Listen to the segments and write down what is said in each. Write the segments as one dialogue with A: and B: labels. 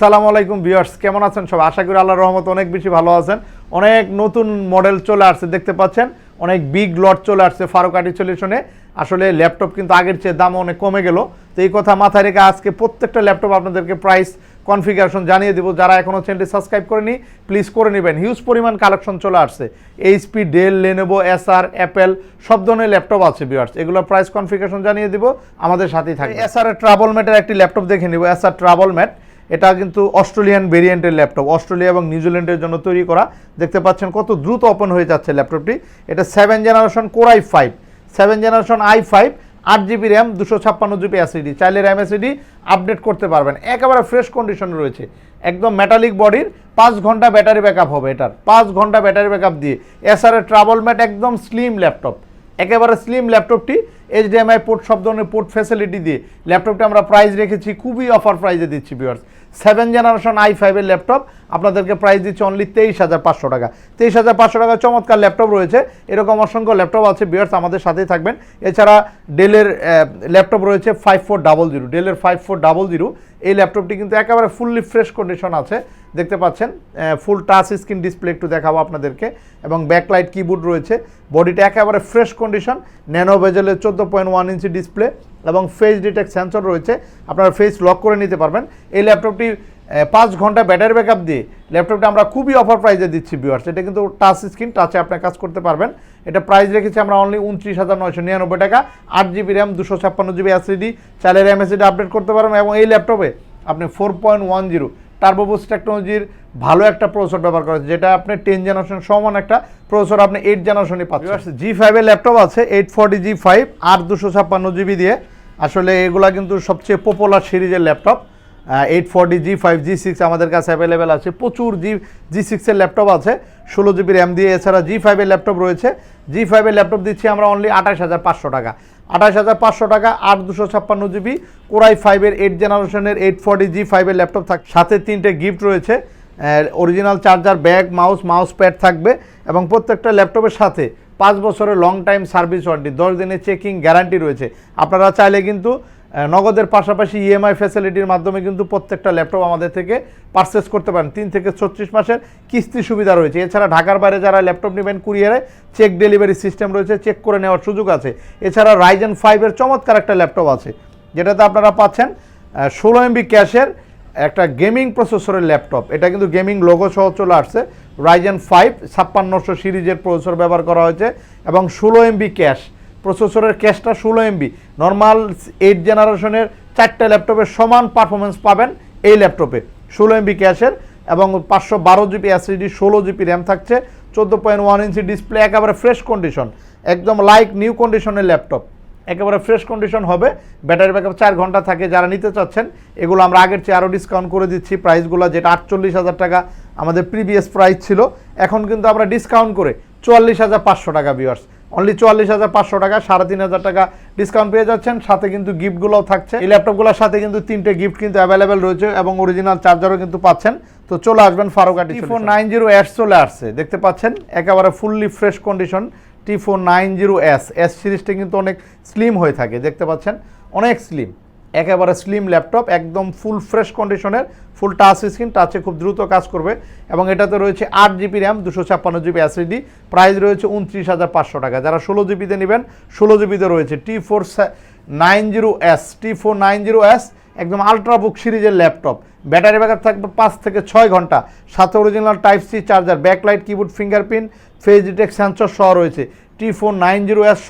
A: সালাম আলাইকুম ভিউয়ার্স, কেমন আছেন সব আশা করি আল্লাহর রহমত অনেক বেশি ভালো আছেন। অনেক নতুন মডেল চলে আসছে, দেখতে পাচ্ছেন? অনেক বিগ লট চলে আসছে ফারুকাটি সলিউশনে আসলে ল্যাপটপ কিন্তু আগের চেয়ে দাম অনেক কমে গেল। তো এই কথা মাথায় রেখে আজকে প্রত্যেকটা ল্যাপটপ আপনাদেরকে প্রাইস কনফিগারেশন জানিয়ে দিব। যারা এখনও চ্যানেলটি সাবস্ক্রাইব করেনি প্লিজ করে নেবেন। হিউজ পরিমাণ কালেকশন চলে আসছে। এইচপি ডেল লেনোভো এসআর অ্যাপেল সব ধরনের ল্যাপটপ আছে ভিউয়ার্স। এগুলোর প্রাইস কনফিগারেশন জানিয়ে দিব। আমাদের সাথেই থাকবে এসআর ট্রাভেল ম্যাটের একটি ল্যাপটপ দেখে নিব। এসআর ট্রাভেল ম্যাট এটা কিন্তু অস্ট্রেলিয়ান ভেরিয়েন্টের ল্যাপটপ। অস্ট্রেলিয়া এবং নিউজিল্যান্ডের জন্য তৈরি করা। দেখতে পাচ্ছেন কত দ্রুত ওপেন হয়ে যাচ্ছে ল্যাপটপটি। এটা seven generation core i five seven generation i five আট জিবি র্যাম দুশো ছাপ্পান্ন জিবি এসিডি চাইলে র্যাম এসিডি আপডেট করতে পারবেন। একেবারে ফ্রেশ কন্ডিশনে রয়েছে। একদম মেটালিক বডির পাঁচ ঘণ্টা ব্যাটারি ব্যাকআপ হবে এটার। পাঁচ ঘণ্টা ব্যাটারি ব্যাকআপ দিয়ে। এসআর ট্রাভেল ম্যাট একদম স্লিম ল্যাপটপ একেবারে স্লিম ল্যাপটপটি এইচডিএমআই পোর্ট সব ধরনের পোর্ট ফ্যাসিলিটি দিয়ে ল্যাপটপটা আমরা প্রাইস রেখেছি, খুবই অফার প্রাইসে দিচ্ছি ভিউয়ার্স সেভেন জেনারেশন আই ফাইভের ল্যাপটপ। আপনাদেরকে প্রাইস দিচ্ছে অনলি তেইশ হাজার পাঁচশো টাকা। তেইশ হাজার পাঁচশো টাকা চমৎকার ল্যাপটপ রয়েছে। এরকম অসংখ্য ল্যাপটপ আছে বিয়ার্স আমাদের সাথেই থাকবেন। এছাড়া ডেলের ল্যাপটপ রয়েছে ফাইভ ফোর ডাবল জিরো ডেলের ফাইভ ফোর ডাবল জিরো এই ল্যাপটপটি কিন্তু একেবারে ফুললি ফ্রেশ কন্ডিশন আছে। দেখতে পাচ্ছেন ফুল টাচ স্ক্রিন ডিসপ্লে একটু দেখাবো আপনাদেরকে। এবং ব্যাকলাইট কিবোর্ড রয়েছে। বডিটা একেবারে ফ্রেশ কন্ডিশন ন্যানো বেজেলের চোদ্দ পয়েন্ট ওয়ান ইঞ্চি ডিসপ্লে এবং ফেস ডিটেক্ট সেন্সর রয়েছে, আপনারা ফেস লক করে নিতে পারবেন। এই ল্যাপটপটি পাঁচ ঘণ্টা ব্যাটারি ব্যাকআপ দিয়ে ল্যাপটপটা আমরা খুবই অফার প্রাইসে দিচ্ছি ভিউয়ার্স এটা কিন্তু টাচ স্ক্রিন টাচে আপনার কাজ করতে পারবেন। এটা প্রাইস রেখেছি আমরা অনলি উনত্রিশ হাজার নয়শো নিরানব্বই টাকা। আট জিবি র্যাম দুশো ছাপ্পান্ন জিবি এসিডি চালের র্যাম এসিডি আপডেট করতে পারবেন এবং এই ল্যাপটপে আপনি four point one zero turbo boost টেকনোলজির ভালো একটা প্রসেসর ব্যবহার করা হয়েছে, যেটা আপনি টেন জেনারেশন সমান একটা প্রসেসর আপনি এইট জেনারেশনে পাচ্ছেন। জি ফাইভের ল্যাপটপ আছে এইট ফর্টি জি ফাইভ আর দুশো ছাপ্পান্ন জিবি দিয়ে। আসলে এগুলা কিন্তু সবচেয়ে পপুলার সিরিজের laptop eight forty G five G six আমাদের কাছে অ্যাভেলেবেল আছে। প্রচুর জি জি সিক্সের ল্যাপটপ আছে। ষোলো জিবি র্যাম দিয়ে, এছাড়া জি ফাইভের ল্যাপটপ রয়েছে। জি ফাইভের ল্যাপটপ দিচ্ছি আমরা অনলি আঠাশ হাজার পাঁচশো টাকা। আঠাশ হাজার পাঁচশো টাকা, আট দুশো ছাপ্পান্ন জিবি, কোরাই ফাইভের এইট জেনারেশনের এইট ফোর্টি জি ফাইভের ল্যাপটপ থাক, সাথে তিনটে গিফট রয়েছে। Original charger bag mouse mouse pad থাকবে এবং প্রত্যেকটা ল্যাপটপের সাথে পাঁচ বছরের লং টাইম সার্ভিস ওয়ারেন্টি দশ দিনের চেকিং গ্যারান্টি রয়েছে। আপনারা চাইলে কিন্তু নগদের পাশাপাশি ইএমআই ফ্যাসিলিটির মাধ্যমে কিন্তু প্রত্যেকটা ল্যাপটপ আমাদের থেকে পারচেস করতে পারেন। তিন থেকে ছত্রিশ মাসের কিস্তি সুবিধা রয়েছে। এছাড়া ঢাকার বাইরে যারা ল্যাপটপ নেবেন কুরিয়ারে চেক ডেলিভারি সিস্টেম রয়েছে চেক করে নেওয়ার সুযোগ আছে। এছাড়া রাইজেন ফাইভের চমৎকার একটা ল্যাপটপ আছে, যেটাতে আপনারা পাচ্ছেন ষোলো এমবি ক্যাশের একটা গেমিং প্রসেসরের ল্যাপটপ এটা কিন্তু গেমিং লোগো সহ চলে আসছে। রাইজেন ফাইভ ছাপ্পান্নশো সিরিজের প্রসেসর ব্যবহার করা হয়েছে এবং ষোলো এমবি ক্যাশ প্রসেসরের ক্যাশটা ষোলো এমবি নর্মাল এইট জেনারেশনের চারটে ল্যাপটপের সমান পারফরমেন্স পাবেন এই ল্যাপটপে ষোলো এমবি ক্যাশের এবং পাঁচশো বারো জিবি এসএসডি ষোলো জিবি র্যাম থাকছে, চোদ্দ পয়েন্ট ওয়ান ইঞ্চি ডিসপ্লে একেবারে ফ্রেশ কন্ডিশন একদম লাইক নিউ কন্ডিশনের ল্যাপটপ একেবারে ফ্রেশ কন্ডিশন হবে ব্যাটারি ব্যাকআপ চার ঘণ্টা থাকে, যারা নিতে চাচ্ছেন, এগুলো আমরা আগের চেয়ে আরও ডিসকাউন্ট করে দিচ্ছি প্রাইসগুলো যেটা আটচল্লিশ হাজার টাকা, আমাদের প্রিভিয়াস প্রাইস ছিল। এখন কিন্তু আমরা ডিসকাউন্ট করে চুয়াল্লিশ হাজার পাঁচশো টাকা বিয়ার্স অনলি চুয়াল্লিশ হাজার পাঁচশো টাকা, সাড়ে তিন হাজার টাকা ডিসকাউন্ট পেয়ে যাচ্ছেন। সাথে কিন্তু গিফটগুলোও থাকছে। এই ল্যাপটপগুলোর সাথে কিন্তু তিনটে গিফট কিন্তু অ্যাভেলেবেল রয়েছে এবং অরিজিনাল চার্জারও কিন্তু পাচ্ছেন। তো চলে আসবেন ফারুকাটি ফোর নাইন জিরো এস চলে আসছে। দেখতে পাচ্ছেন, একেবারে fully fresh condition T four nine zero S S সিরিজটা কিন্তু অনেক স্লিম হয়ে থাকে। দেখতে পাচ্ছেন, অনেক স্লিম একেবারে স্লিম ল্যাপটপ একদম ফুল ফ্রেশ কন্ডিশনের ফুল টাচ স্ক্রিন টাচে খুব দ্রুত কাজ করবে এবং এটাতে রয়েছে আট জিবি র্যাম দুশো ছাপ্পান্ন জিবি এসএসডি প্রাইস রয়েছে উনত্রিশ হাজার পাঁচশো টাকা। যারা ষোলো জিবিতে নেবেন, ষোলো জিবিতে রয়েছে T four nine zero S T four nine zero S একদম আলট্রাবুক সিরিজের ল্যাপটপ ব্যাটারি ব্যাকআপ থাকবে পাঁচ থেকে ছয় ঘণ্টা। সাথে original type C charger backlight keyboard fingerprint face detect sensor সহ রয়েছে। T four nine zero S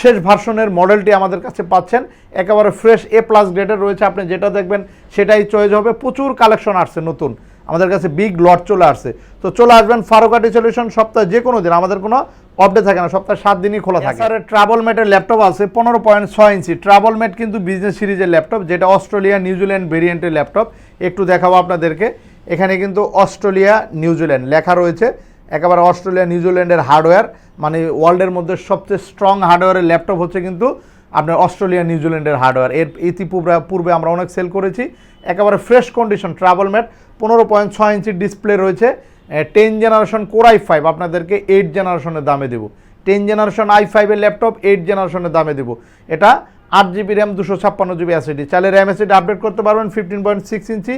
A: সর্বশেষ ভার্সনের মডেলটি আমাদের কাছে পাচ্ছেন। একেবারে ফ্রেশ এ প্লাস গ্রেডের রয়েছে। আপনি যেটা দেখবেন সেটাই চয়েস হবে। প্রচুর কালেকশন আসছে নতুন। আমাদের কাছে বিগ লট চলে আসছে। তো চলে আসবেন ফারুকাটি সলিউশন সপ্তাহে যে কোনো দিন। আমাদের কোনো অপডেট থাকে না। সপ্তাহে সাত দিনই খোলা থাকে। স্যার ট্রাভেল মেটের ল্যাপটপ আছে পনেরো পয়েন্ট ছয় ইঞ্চি ট্রাভেল মেট কিন্তু বিজনেস সিরিজের ল্যাপটপ যেটা অস্ট্রেলিয়া নিউজিল্যান্ড ভেরিয়েন্টের ল্যাপটপ একটু দেখাবো আপনাদেরকে। এখানে কিন্তু অস্ট্রেলিয়া নিউজিল্যান্ড লেখা রয়েছে। একেবারে অস্ট্রেলিয়া নিউজিল্যান্ডের হার্ডওয়্যার মানে ওয়ার্ল্ডের মধ্যে সবচেয়ে স্ট্রং হার্ডওয়্যারের ল্যাপটপ হচ্ছে কিন্তু আপনার অস্ট্রেলিয়া নিউজিল্যান্ডের হার্ডওয়্যার এর ইতিপূর্বে, পূর্বে আমরা অনেক সেল করেছি। একেবারে ফ্রেশ কন্ডিশন ট্রাভেল ম্যাট পনেরো পয়েন্ট ছয় ইঞ্চি ডিসপ্লে রয়েছে। Ten generation core i five আপনাদেরকে এইট জেনারেশনের দামে দেবো। টেন জেনারেশন আই ফাইভের ল্যাপটপ এইট জেনারেশনের দামে দেবো। এটা আট জিবি র্যাম দুশো ছাপ্পান্ন জিবি অ্যাসিডি চাইলে র্যাম অ্যাসিডি আপডেট করতে পারবেন ফিফটিন পয়েন্ট সিক্স ইঞ্চি।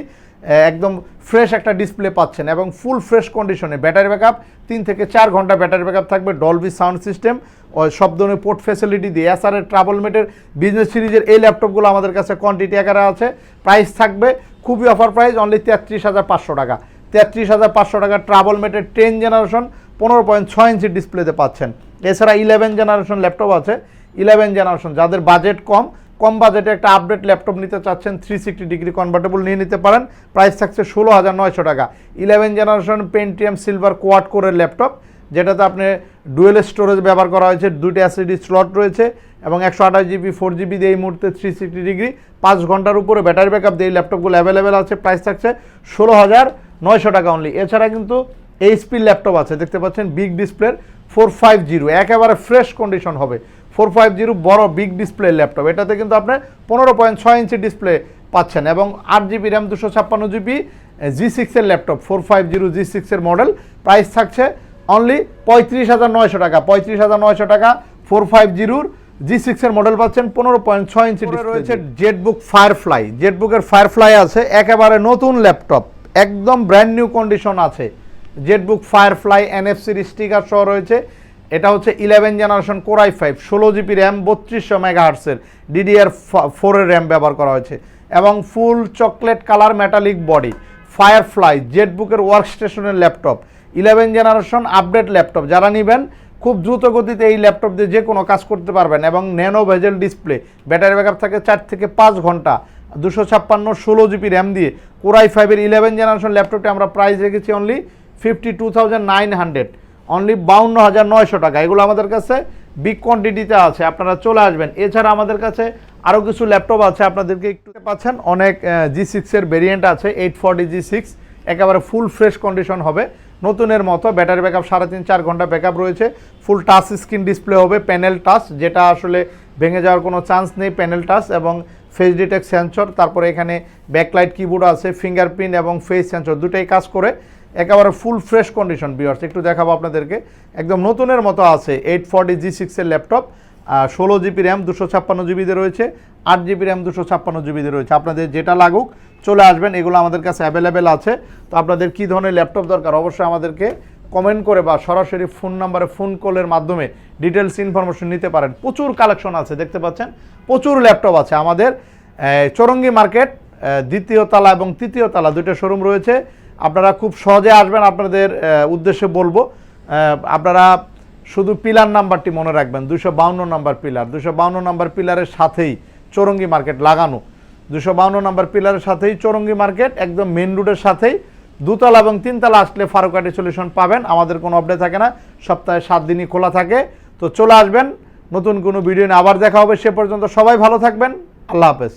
A: একদম ফ্রেশ একটা ডিসপ্লে পাচ্ছেন এবং ফুল ফ্রেশ কন্ডিশনে ব্যাটারি ব্যাকআপ তিন থেকে চার ঘণ্টা ব্যাটারি ব্যাকআপ থাকবে। ডলবি সাউন্ড সিস্টেম সব ধরনের পোর্ট ফ্যাসিলিটি দিয়ে। এস এসআরের ট্রাভেলমেটের বিজনেস সিরিজের এই ল্যাপটপগুলো আমাদের কাছে কোয়ান্টিটি আকারে আছে। প্রাইস থাকবে খুবই অফার প্রাইস অনলি তেত্রিশ হাজার পাঁচশো টাকা। তেত্রিশ হাজার পাঁচশো টাকা ট্রাভেলমেটের টেন জেনারেশন পনেরো পয়েন্ট ছয় ইঞ্চি ডিসপ্লেতে পাচ্ছেন। এছাড়া ইলেভেন জেনারেশন ল্যাপটপ আছে। ইলেভেন জেনারেশন যাদের বাজেট কম কম বাজেটে একটা আপডেট ল্যাপটপ নিতে চাচ্ছেন থ্রি সিক্সটি ডিগ্রি কনভার্টেবল নিয়ে নিতে পারেন। প্রাইস থাকছে ষোলো হাজার নয়শো টাকা। Eleven generation Pentium silver quad কোরের ল্যাপটপ যেটাতে আপনি ডুয়েল স্টোরেজ ব্যবহার করা হয়েছে, দুইটা অ্যাসিডি স্লট রয়েছে এবং একশো আঠাশ জিবি ফোর জিবি দিয়ে এই মুহূর্তে থ্রি সিক্সটি ডিগ্রি পাঁচ ঘণ্টার উপরে ব্যাটারি ব্যাকআপ দিয়ে ল্যাপটপগুলো অ্যাভেলেবেল আছে। প্রাইস থাকছে ষোলো হাজার নয়শো টাকা অনলি এছাড়া কিন্তু এইচপি ল্যাপটপ আছে, দেখতে পাচ্ছেন বিগ ডিসপ্লের ফোর ফাইভ জিরো একেবারে ফ্রেশ কন্ডিশন হবে। ফোর ফাইভ জিরো বড় বিগ ডিসপ্লে ল্যাপটপ এটাতে কিন্তু আপনি পনেরো পয়েন্ট ছয় ইঞ্চি ডিসপ্লে পাচ্ছেন এবং আট জিবি র্যাম দুশো ছাপ্পান্ন জিবি জি সিক্সের laptop four five zero G সিক্সের মডেল প্রাইস থাকছে অনলি পঁয়ত্রিশ হাজার নয়শো টাকা। পঁয়ত্রিশ হাজার নয়শো টাকা ফোর ফাইভ জিরোর জি সিক্সের মডেল পাচ্ছেন পনেরো পয়েন্ট ছয় ইঞ্চি রয়েছে জেটবুক ফায়ারফ্লাই জেটবুকের ফায়ারফ্লাই আছে একেবারে নতুন ল্যাপটপ একদম ব্র্যান্ড নিউ কন্ডিশন আছে। জেটবুক ফায়ারফ্লাই এনএফসির স্টিকার সহ রয়েছে। এটা হচ্ছে eleven generation core i five ষোলো জিবি র্যাম বত্রিশশো মেগাহার্টসের ডিডিআর ফোরের র্যাম ব্যবহার করা হয়েছে। এবং full chocolate colour metallic body Firefly জেটবুকের work station laptop eleven generation update laptop যারা নেবেন, খুব দ্রুত গতিতে এই ল্যাপটপ দিয়ে যে কোনো কাজ করতে পারবেন এবং nano bezel display battery backup থাকে চার থেকে পাঁচ ঘণ্টা, দুশো ছাপ্পান্ন ষোলো জিবি র্যাম দিয়ে। কোরাই ফাইভের ইলেভেন জেনারেশন ল্যাপটপটি আমরা প্রাইস রেখেছি only fifty two thousand nine hundred only বাউন্ন হাজার নয়শো টাকা। এগুলো আমাদের কাছে বিগ কোয়ান্টিটিতে আছে, আপনারা চলে আসবেন। এছাড়া আমাদের কাছে আরও কিছু ল্যাপটপ আছে, আপনাদেরকে একটু পাচ্ছেন। অনেক জি সিক্সের ভেরিয়েন্ট আছে এইট ফর্টি জি সিক্স একেবারে ফুল ফ্রেশ কন্ডিশন হবে। নতুনের মতো ব্যাটারি ব্যাকআপ সাড়ে তিন, চার ঘণ্টা ব্যাকআপ রয়েছে। ফুল টাচ স্ক্রিন ডিসপ্লে হবে প্যানেল টাচ যেটা আসলে ভেঙে যাওয়ার কোনো চান্স নেই প্যানেল টাচ এবং ফেস ডিটেক্ট সেন্সর তারপরে এখানে ব্যাকলাইট কিবোর্ড আছে ফিঙ্গারপ্রিন্ট এবং ফেস সেন্সর দুটাই কাজ করে। একেবারে ফুল ফ্রেশ কন্ডিশন বিয়ার্স একটু দেখাবো আপনাদেরকে। একদম নতুনের মতো আছে এইট ফর্টি জি সিক্সের ল্যাপটপ ষোলো জিবি র্যাম দুশো ছাপ্পান্ন জিবিতে রয়েছে, আট জিবি র্যাম দুশো ছাপ্পান্ন জিবিতে রয়েছে। আপনাদের যেটা লাগুক, চলে আসবেন। এগুলো আমাদের কাছে অ্যাভেলেবেল আছে। তো আপনাদের কী ধরনের ল্যাপটপ দরকার, অবশ্যই আমাদেরকে কমেন্ট করে বা সরাসরি ফোন নাম্বারে ফোন কলের মাধ্যমে ডিটেলস ইনফরমেশন নিতে পারেন। প্রচুর কালেকশন আছে, দেখতে পাচ্ছেন? প্রচুর ল্যাপটপ আছে। আমাদের চৌরঙ্গি মার্কেট দ্বিতীয় তালা এবং তৃতীয় তালা দুইটা শোরুম রয়েছে। আপনারা খুব সহজে আসবেন, আপনাদের উদ্দেশ্যে বলব আপনারা শুধু পিলার নাম্বারটি মনে রাখবেন দুশো বাউন্ন নাম্বার পিলার দুশো বাউন্ন নাম্বার পিলারের সাথেই চৌরঙ্গি মার্কেট লাগানো দুশো বাউন্ন নাম্বার পিলারের সাথেই চৌরঙ্গি মার্কেট, একদম মেন রোডের সাথেই দুতলা এবং তিনতলা আসলে ফারুকাটি সলিউশন পাবেন, আমাদের কোনো আপডেট থাকে না, সপ্তাহে সাত দিনই খোলা থাকে, তো চলে আসবেন, নতুন কোনো ভিডিও নিয়ে আবার দেখা হবে, সে পর্যন্ত সবাই ভালো থাকবেন, আল্লাহ হাফেজ।